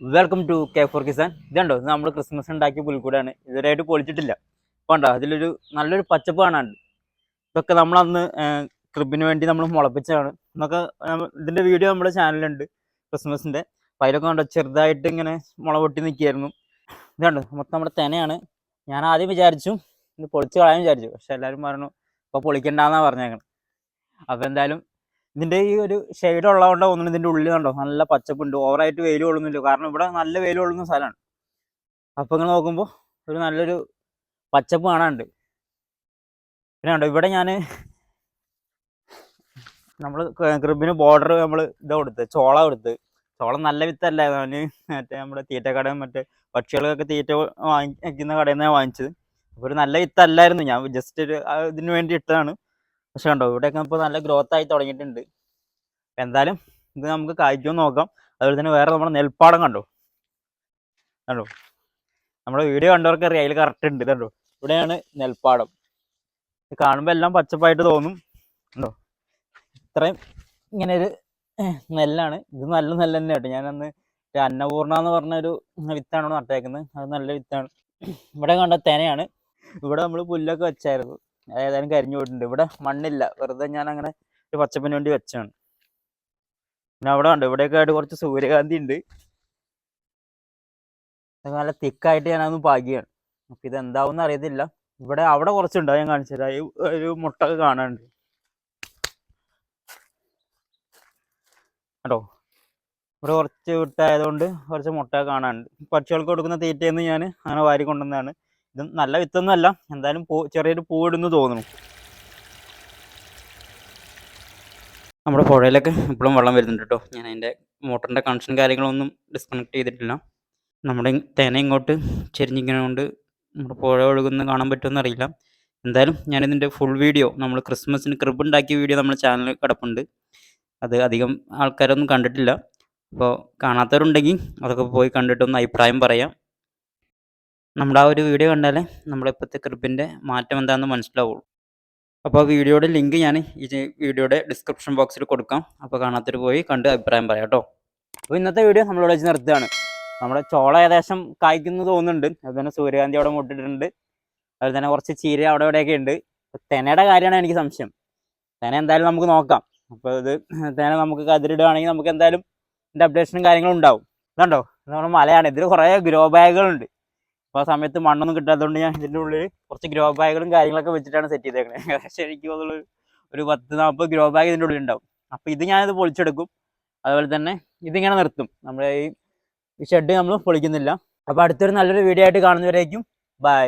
Welcome to K for Kisan ഇതുണ്ടോ? ഇത് നമ്മൾ ക്രിസ്മസ് ഉണ്ടാക്കിയ പുൽക്കൂടാണ്. ഇതുവരെയായിട്ട് പൊളിച്ചിട്ടില്ല. കണ്ടോ? അതിലൊരു നല്ലൊരു പച്ചപ്പ് കാണാനുണ്ട്. ഇതൊക്കെ നമ്മൾ അന്ന് ക്രിബിന് വേണ്ടി നമ്മൾ മുളപ്പിച്ചതാണ്. എന്നൊക്കെ ഇതിന്റെ വീഡിയോ നമ്മുടെ ചാനലുണ്ട് ക്രിസ്മസിന്റെ അപ്പം അതിലൊക്കെ കണ്ടോ? ചെറുതായിട്ട് ഇങ്ങനെ മുള പൊട്ടി നിൽക്കുകയായിരുന്നു ഇതുണ്ട്? മൊത്തം നമ്മുടെ തെനയാണ്. ഞാൻ ആദ്യം വിചാരിച്ചു ഇത് പൊളിച്ച് കളയാൻ വിചാരിച്ചു. പക്ഷെ എല്ലാവരും പറഞ്ഞു ഇപ്പോൾ പൊളിക്കണ്ടെന്നാണ് പറഞ്ഞേക്കണം. അപ്പോൾ എന്തായാലും ഇതിന്റെ ഈ ഒരു ഷെയ്ഡ് ഉള്ളതുകൊണ്ട് തോന്നുന്നു ഇതിന്റെ ഉള്ളിൽ കണ്ടോ? നല്ല പച്ചപ്പുണ്ട്. ഓവറായിട്ട് വെയിൽ കൊള്ളുന്നില്ല. കാരണം ഇവിടെ നല്ല വെയിൽ കൊള്ളുന്ന സ്ഥലമാണ്. അപ്പൊ ഇങ്ങനെ നോക്കുമ്പോൾ ഒരു നല്ലൊരു പച്ചപ്പ് കാണാനുണ്ട്. പിന്നെ കണ്ടോ? ഇവിടെ ഞാൻ നമ്മൾ ക്രിബിന് ബോർഡർ നമ്മൾ ഇത് കൊടുത്ത് ചോള കൊടുത്ത്. ചോളം നല്ല വിത്തല്ല. അവന് മറ്റേ നമ്മുടെ തീറ്റ കടയും മറ്റേ പക്ഷികൾക്കൊക്കെ തീറ്റ വാങ്ങിക്കുന്ന കടയിൽ നിന്നാണ് വാങ്ങിച്ചത്. അപ്പോൾ ഒരു നല്ല വിത്തല്ലായിരുന്നു. ഞാൻ ജസ്റ്റ് ഒരു ഇതിന് വേണ്ടി ഇട്ടതാണ്. പക്ഷെ കണ്ടോ ഇവിടെയൊക്കെ ഇപ്പോൾ നല്ല ഗ്രോത്ത് ആയി തുടങ്ങിയിട്ടുണ്ട്. എന്തായാലും ഇത് നമുക്ക് കായ്ക്കുമെന്ന് നോക്കാം. അതുപോലെ തന്നെ വേറെ നമ്മുടെ നെൽപ്പാടം കണ്ടോ? കണ്ടോ? നമ്മുടെ വീഡിയോ കണ്ടവർക്ക് അറിയാം അതിൽ കറക്റ്റ് ഉണ്ട് കണ്ടോ? ഇവിടെയാണ് നെൽപ്പാടം. ഇത് കാണുമ്പോൾ എല്ലാം പച്ചപ്പായിട്ട് തോന്നും. കണ്ടോ? ഇത്രയും ഇങ്ങനെ ഒരു നെല്ലാണ്. ഇത് നല്ല നെല്ല് തന്നെ കേട്ടോ. ഞാനന്ന് അന്നപൂർണ എന്ന് പറഞ്ഞ ഒരു വിത്താണ് നട്ടേക്കുന്നത്. അത് നല്ല വിത്താണ്. ഇവിടെ കണ്ട തെനയാണ്. ഇവിടെ നമ്മൾ പുല്ലൊക്കെ വെച്ചായിരുന്നു. ഏതായാലും കരിഞ്ഞു പോയിട്ടുണ്ട്. ഇവിടെ മണ്ണില്ല. വെറുതെ ഞാൻ അങ്ങനെ ഒരു പച്ചപ്പിന് വേണ്ടി വെച്ചാണ്. പിന്നെ അവിടെ ഉണ്ട് ഇവിടെയൊക്കെ ആയിട്ട് കുറച്ച് സൂര്യകാന്തി ഉണ്ട്. നല്ല തിക്കായിട്ട് ഞാനതൊന്ന് പാകിയാണ്. അപ്പൊ ഇത് എന്താവും അറിയത്തില്ല. ഇവിടെ അവിടെ കുറച്ചുണ്ട്. ഞാൻ കാണിച്ചു തരാം. ഈ ഒരു മുട്ടൊക്കെ കാണാനുണ്ട്. കേട്ടോ ഇവിടെ കുറച്ച് വിട്ടായതുകൊണ്ട് കുറച്ച് മുട്ട കാണാനുണ്ട്. പക്ഷികൾക്ക് കൊടുക്കുന്ന തീറ്റയെന്ന് ഞാൻ അങ്ങനെ വാരി കൊണ്ടുവന്നതാണ്. ഇത് നല്ല വിത്തൊന്നുമല്ല. എന്തായാലും പൂ ചെറിയൊരു പൂവിടുന്നു തോന്നുന്നു. നമ്മുടെ പുഴയിലൊക്കെ ഇപ്പോഴും വെള്ളം വരുന്നുണ്ട് കേട്ടോ. ഞാൻ അതിന്റെ മോട്ടറിന്റെ കണക്ഷൻ കാര്യങ്ങളൊന്നും ഡിസ്കണക്ട് ചെയ്തിട്ടില്ല. നമ്മുടെ തേന ഇങ്ങോട്ട് ചെരിഞ്ഞിരിക്കുന്നതുകൊണ്ട് നമ്മുടെ പുഴ ഒഴുകുന്ന കാണാൻ പറ്റുമെന്ന് അറിയില്ല. എന്തായാലും ഞാനിതിന്റെ ഫുൾ വീഡിയോ നമ്മൾ ക്രിസ്മസിന് ക്രിബ് ഉണ്ടാക്കിയ വീഡിയോ നമ്മുടെ ചാനലിൽ കിടപ്പുണ്ട്. അത് അധികം ആൾക്കാരൊന്നും കണ്ടിട്ടില്ല. അപ്പോൾ കാണാത്തവരുണ്ടെങ്കിൽ അതൊക്കെ പോയി കണ്ടിട്ടൊന്ന് അഭിപ്രായം പറയാം. നമ്മുടെ ആ ഒരു വീഡിയോ കണ്ടാലേ നമ്മുടെ ഇപ്പോഴത്തെ ക്രിബിന്റെ മാറ്റം എന്താണെന്ന് മനസ്സിലാവുള്ളൂ. അപ്പോൾ ആ വീഡിയോയുടെ ലിങ്ക് ഞാൻ ഈ വീഡിയോയുടെ ഡിസ്ക്രിപ്ഷൻ ബോക്സിൽ കൊടുക്കാം. അപ്പോൾ കാണാത്തൊരു പോയി കണ്ട് അഭിപ്രായം പറയാം കേട്ടോ. അപ്പോൾ ഇന്നത്തെ വീഡിയോ നമ്മളിവിടെ വെച്ച് നിർത്തുകയാണ്. നമ്മുടെ ചോള ഏകദേശം കായ്ക്കുന്നു തോന്നുന്നുണ്ട്. അതുപോലെ സൂര്യകാന്തി അവിടെ മുട്ടിട്ടുണ്ട് അതുപോലെ തന്നെ കുറച്ച് ചീര അവിടെ ഇവിടെയൊക്കെ ഉണ്ട്. തെനയുടെ കാര്യമാണ് എനിക്ക് സംശയം. തെന എന്തായാലും നമുക്ക് നോക്കാം. അപ്പോൾ ഇത് തേന നമുക്ക് കതിരിടുകയാണെങ്കിൽ നമുക്ക് എന്തായാലും ഇതിന്റെ അപ്ഡേഷനും കാര്യങ്ങളും ഉണ്ടാവും. ഇതുണ്ടോ? ഇത് നമ്മുടെ മലയാണ്. ഇതിൽ കുറേ ഗ്രോ ബാഗുകളുണ്ട് അപ്പോൾ ആ സമയത്ത് മണ്ണൊന്നും കിട്ടാത്തതുകൊണ്ട് ഞാൻ ഇതിന്റെ ഉള്ളിൽ കുറച്ച് ഗ്രോ ബാഗുകളും കാര്യങ്ങളൊക്കെ വെച്ചിട്ടാണ് സെറ്റ് ചെയ്തേക്കുന്നത് ഏകദേശം എനിക്ക് തോന്നുന്നു ഒരു പത്ത് നാൽപ്പത് ഗ്രോ ബാഗ് ഇതിന്റെ ഉള്ളിൽ ഉണ്ടാവും. അപ്പോൾ ഇത് ഞാനിത് പൊളിച്ചെടുക്കും. അതുപോലെ തന്നെ ഇതിങ്ങനെ നിർത്തും. നമ്മുടെ ഈ ഷെഡ് നമ്മൾ പൊളിക്കുന്നില്ല. അപ്പോൾ അടുത്തൊരു നല്ലൊരു വീഡിയോ ആയിട്ട് കാണുന്നവരേക്കും. ബൈ